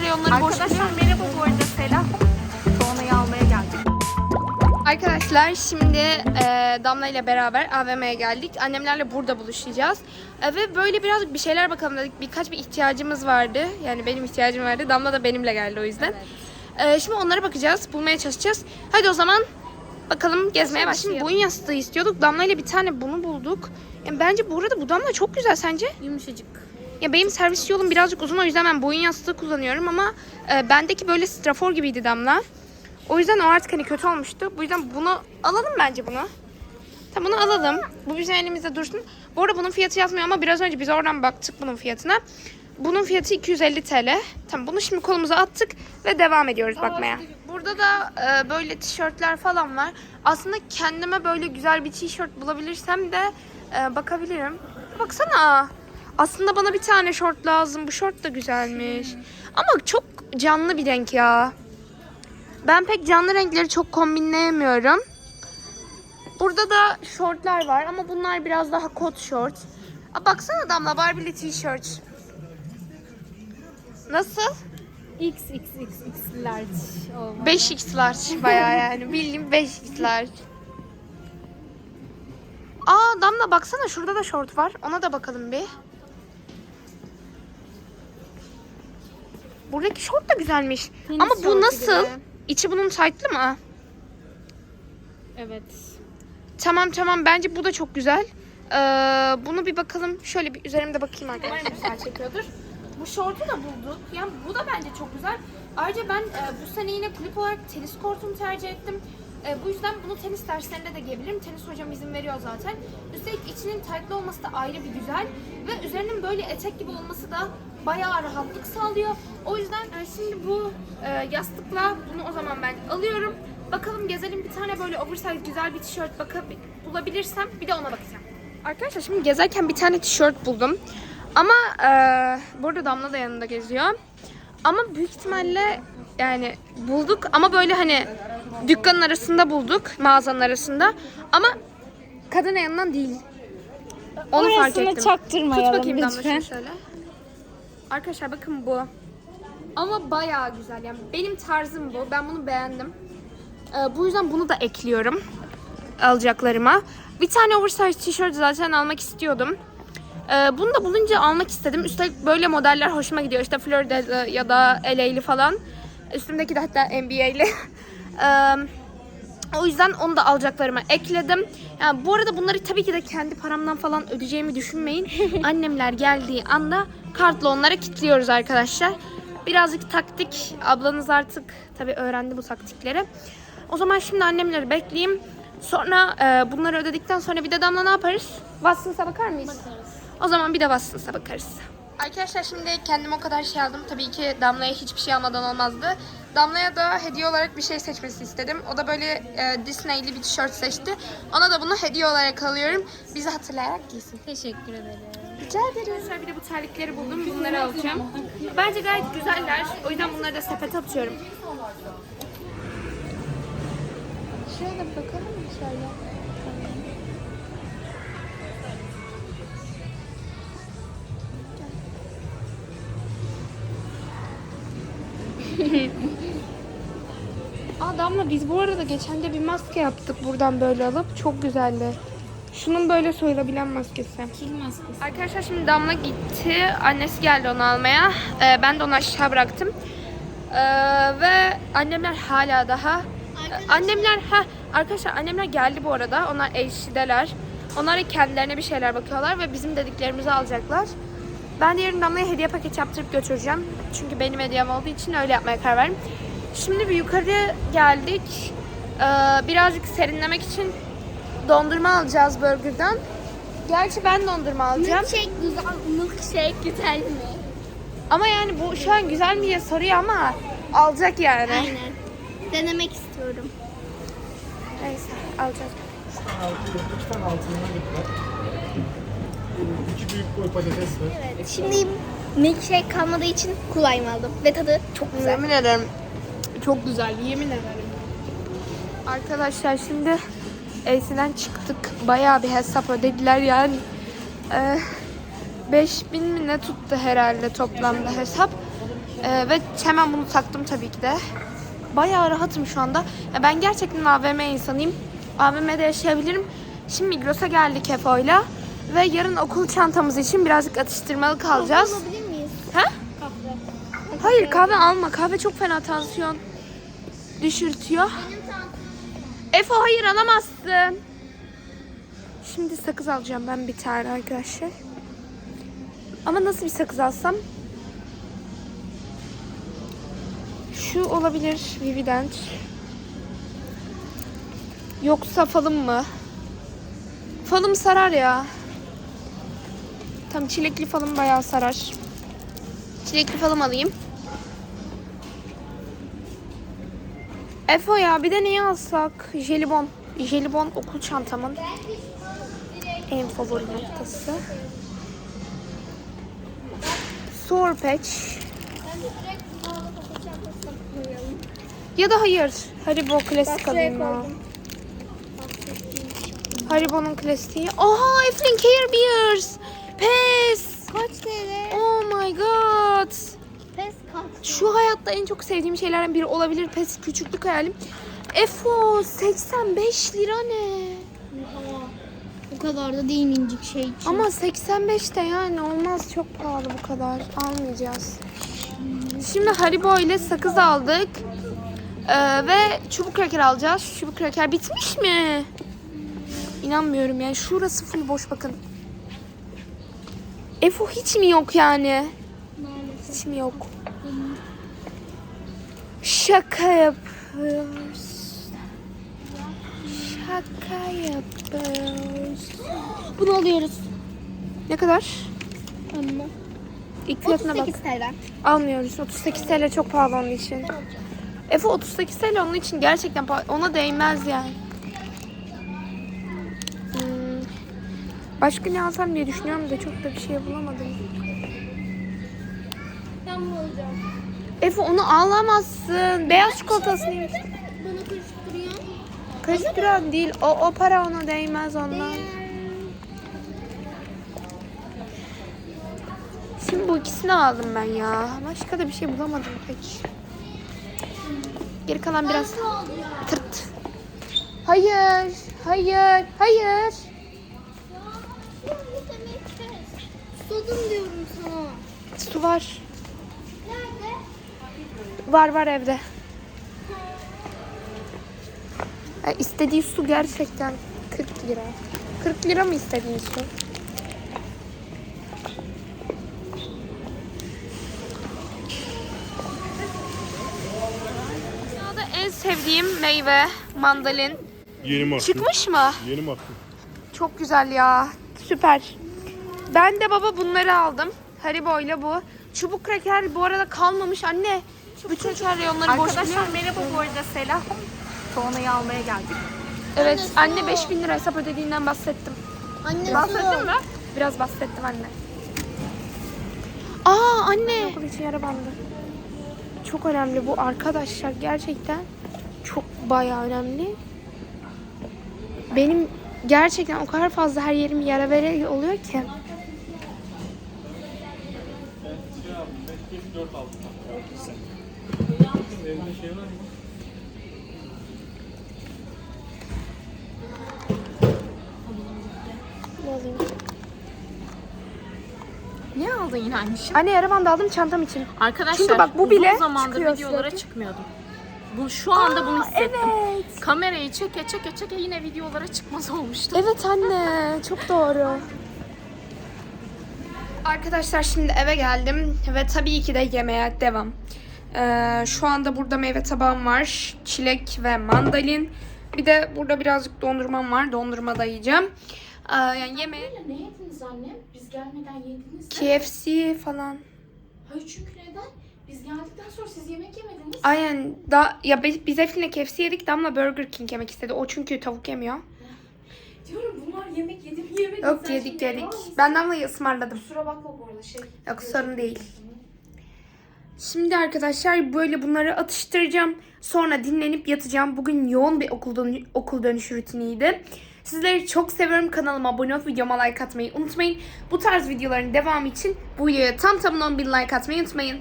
reyonları boş. Arkadaşlar merhaba bu arada selam. Tuana'yı almaya geldik. Arkadaşlar şimdi e, Damla ile beraber AVM'ye geldik. Annemlerle burada buluşacağız. E, ve böyle birazcık bir şeyler bakalım dedik. Birkaç bir ihtiyacımız vardı. Yani benim ihtiyacım vardı. Damla da benimle geldi o yüzden. E, şimdi onlara bakacağız. Bulmaya çalışacağız. Hadi o zaman bakalım gezmeye başlayalım. Şimdi boyun yastığı istiyorduk. Damla ile bir tane bunu bulduk. Yani bence bu arada bu Damla çok güzel sence? Yumuşacık. Ya benim servis yolum birazcık uzun o yüzden ben boyun yastığı kullanıyorum ama e, bendeki böyle strafor gibiydi Damla. O yüzden o artık hani kötü olmuştu. Bu yüzden bunu alalım bence bunu. Tamam bunu alalım. Bu bizim elimizde dursun. Bu arada bunun fiyatı yazmıyor ama biraz önce biz oradan baktık bunun fiyatına. Bunun fiyatı 250 TL. Tamam bunu şimdi kolumuza attık ve devam ediyoruz bakmaya. Burada da e, böyle tişörtler falan var. Aslında kendime böyle güzel bir tişört bulabilirsem de e, bakabilirim. Baksana. Aslında bana bir tane şort lazım. Bu şort da güzelmiş. Ama çok canlı bir renk ya. Ben pek canlı renkleri çok kombinleyemiyorum. Burada da şortlar var ama bunlar biraz daha kot şort. Aa, baksana Damla Barbie'li tişört. Nasıl? XXXX large olmalı. 5x large bayağı yani. Bildiğim 5x large. Aa Damla baksana şurada da şort var. Ona da bakalım bir. Buradaki şort da güzelmiş. Tenis Ama bu şortu nasıl? gibi. İçi bunun tight'lı mı? Evet. Tamam tamam bence bu da çok güzel. Ee, bunu bir bakalım. Şöyle bir üzerimde bakayım arkadaşlar. Umarım güzel çekiyordur. Bu şortu da bulduk. Yani bu da bence çok güzel. Ayrıca ben e, bu sene yine kulüp olarak tenis kortumu tercih ettim. E, bu yüzden bunu tenis derslerinde de giyebilirim. Tenis hocam izin veriyor zaten. Üstelik içinin tight'lı olması da ayrı bir güzel. Ve üzerinin böyle etek gibi olması da bayağı rahatlık sağlıyor. O yüzden e, şimdi bu e, yastıkla bunu o zaman ben alıyorum. Bakalım gezelim bir tane böyle oversize güzel bir tişört bakab- bulabilirsem bir de ona bakacağım. Arkadaşlar şimdi gezerken bir tane tişört buldum. Ama eee burada Damla da yanında geziyor. Ama büyük ihtimalle yani bulduk ama böyle hani dükkanın arasında bulduk, mağazanın arasında. Ama kadın yanından değil. Onu fark Orasını ettim. çaktırmayalım Tut bakayım lütfen. şöyle. Arkadaşlar bakın bu. Ama bayağı güzel yani benim tarzım bu. Ben bunu beğendim. Ee, bu yüzden bunu da ekliyorum alacaklarıma. Bir tane oversize tişört zaten almak istiyordum. Ee, bunu da bulunca almak istedim. Üstelik böyle modeller hoşuma gidiyor. İşte Florida'lı ya da LA'li falan. Üstümdeki de hatta NBA'li. Ee, o yüzden onu da alacaklarıma ekledim. Yani bu arada bunları tabii ki de kendi paramdan falan ödeyeceğimi düşünmeyin. Annemler geldiği anda kartla onlara kilitliyoruz arkadaşlar. Birazcık taktik. Ablanız artık tabii öğrendi bu taktikleri. O zaman şimdi annemleri bekleyeyim. Sonra e, bunları ödedikten sonra bir de Damla ne yaparız? Watson's'a bakar mıyız? O zaman bir de Watson's'a bakarız. Arkadaşlar şimdi kendim o kadar şey aldım. Tabii ki Damla'ya hiçbir şey almadan olmazdı. Damla'ya da hediye olarak bir şey seçmesi istedim. O da böyle e, Disney'li bir tişört seçti. Ona da bunu hediye olarak alıyorum. Bizi hatırlayarak giysin. Teşekkür ederim. Rica ederim. Şöyle bir de bu terlikleri buldum. Bunları alacağım. Bence gayet güzeller. O yüzden bunları da sepete atıyorum. Şöyle bakalım mı şöyle? Damla biz bu arada geçen de bir maske yaptık buradan böyle alıp. Çok güzeldi. Şunun böyle soyulabilen maskesi. Kil maskesi. Arkadaşlar şimdi Damla gitti. Annesi geldi onu almaya. Ee, ben de onu aşağı bıraktım. Ee, ve annemler hala daha. Annemler ha arkadaşlar annemler geldi bu arada. Onlar eşideler. Onlar kendilerine bir şeyler bakıyorlar ve bizim dediklerimizi alacaklar. Ben de yarın Damla'ya hediye paket yaptırıp götüreceğim. Çünkü benim hediyem olduğu için öyle yapmaya karar verdim. Şimdi bir yukarı geldik. Ee, birazcık serinlemek için dondurma alacağız burgerdan. Gerçi ben dondurma alacağım. Milkshake güzel, milkshake güzel mi? Ama yani bu şu an güzel mi diye soruyor ama alacak yani. Aynen. Denemek istiyorum. Neyse alacağız. Tane altından gittiler. İki büyük boy patates var. Evet. Şimdi milkshake kalmadığı için kulağımı aldım. Ve tadı çok güzel. Yemin ederim çok güzel yemin ederim. Arkadaşlar şimdi Ace'den çıktık. Bayağı bir hesap ödediler yani. Ee, 5000 mi ne tuttu herhalde toplamda hesap. Ee, ve hemen bunu taktım tabii ki de. Bayağı rahatım şu anda. Ya ben gerçekten AVM insanıyım. AVM'de yaşayabilirim. Şimdi Migros'a geldik Efe'yle. Ve yarın okul çantamız için birazcık atıştırmalık alacağız. Alabilir miyiz? Ha? Kahve. Hayır kahve alma. Kahve çok fena tansiyon düşürtüyor. Efo hayır alamazsın. Şimdi sakız alacağım ben bir tane arkadaşlar. Ama nasıl bir sakız alsam? Şu olabilir Vivident. Yoksa falım mı? Falım sarar ya. Tam çilekli falım bayağı sarar. Çilekli falım alayım. Efo ya bir de neyi alsak? Jelibon. Jelibon okul çantamın en favori noktası. Koyalım. Ya da hayır. Haribo klasik alayım ya. Haribo'nun klasiği. Oha Eflin Care Bears. Pes. Kaç TL? Oh my god. Şu hayatta en çok sevdiğim şeylerden biri olabilir. Pes küçüklük hayalim. Efo 85 lira ne? O kadar da değil incik şey için. Ama 85 de yani olmaz çok pahalı bu kadar. Almayacağız. Şimdi Haribo ile sakız aldık. Ee, ve çubuk kraker alacağız. Şu çubuk kraker bitmiş mi? İnanmıyorum yani. Şurası full boş bakın. Efo hiç mi yok yani? Maalesef. Hiç mi yok? Şaka yapıyoruz. Şaka yapıyoruz. Bunu alıyoruz. Ne kadar? Amma. İlk fiyatına bak. 38 TL. Almıyoruz. 38 TL çok pahalı onun için. Efe 38 TL onun için gerçekten pahalı. Ona değmez yani. Hmm. Başka ne alsam diye düşünüyorum da çok da bir şey bulamadım. Ben bunu alacağım. Efe onu alamazsın. Beyaz çikolatasını yemiş. Bana karıştırıyor. Karıştıran değil. O, o para ona değmez ondan. Şimdi bu ikisini aldım ben ya. Başka da bir şey bulamadım pek. Geri kalan biraz tırt. Hayır, hayır, hayır. Susadım diyorum sana. Su var. Var var evde. Ya istediği su gerçekten 40 lira. 40 lira mı istediğin su? Dünyada en sevdiğim meyve mandalin. Yeni mahkum. Çıkmış mı? Yeni mahkum. Çok güzel ya. Süper. Ben de baba bunları aldım. Haribo ile bu. Çubuk kraker bu arada kalmamış anne. Bütün reyonları boş biliyor Arkadaşlar musun? merhaba bu arada selam. Tuana'yı almaya geldik. Evet anne 5000 lira hesap ödediğinden bahsettim. Anne Bahsettin mi? Biraz bahsettim anne. Aa anne. Okul için yara bandı. Çok önemli bu arkadaşlar gerçekten çok bayağı önemli. Benim gerçekten o kadar fazla her yerim yara vere oluyor ki. Ne alayım? Ne aldın yine anneciğim? Anne yara bandı aldım çantam için. Arkadaşlar Çünkü bak bu uzun bile zamandır çıkıyor videolara sürekli. çıkmıyordum. Bu şu anda bunu hissettim. Evet. Kamerayı çeke çeke çeke yine videolara çıkmaz olmuştu. Evet anne, çok doğru. Arkadaşlar şimdi eve geldim ve tabii ki de yemeğe devam. Ee, şu anda burada meyve tabağım var. Çilek ve mandalin. Bir de burada birazcık dondurmam var. Dondurma da yiyeceğim. Ee, yani yemeğe Ne yediniz anne? Biz gelmeden yediniz? KFC falan. Hayır çünkü neden? Biz geldikten sonra siz yemek yemediniz. Aynen. Da, ya biz biz Eflin'le KFC yedik. Damla Burger King yemek istedi. O çünkü tavuk yemiyor. Diyorum bunlar yemek yedi mi yemedi mi? Yok Sen yedik şimdi yedik. emin misin? Ben Damla'yı ısmarladım. Kusura bakma bu arada şey. Yok sorun değil. Şimdi arkadaşlar böyle bunları atıştıracağım. Sonra dinlenip yatacağım. Bugün yoğun bir okul, dön- okul dönüş rutiniydi. Sizleri çok seviyorum. Kanalıma abone olup videoma like atmayı unutmayın. Bu tarz videoların devamı için bu videoya tam tamına 10.000 like atmayı unutmayın.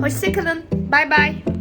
Hoşçakalın. Bay bay.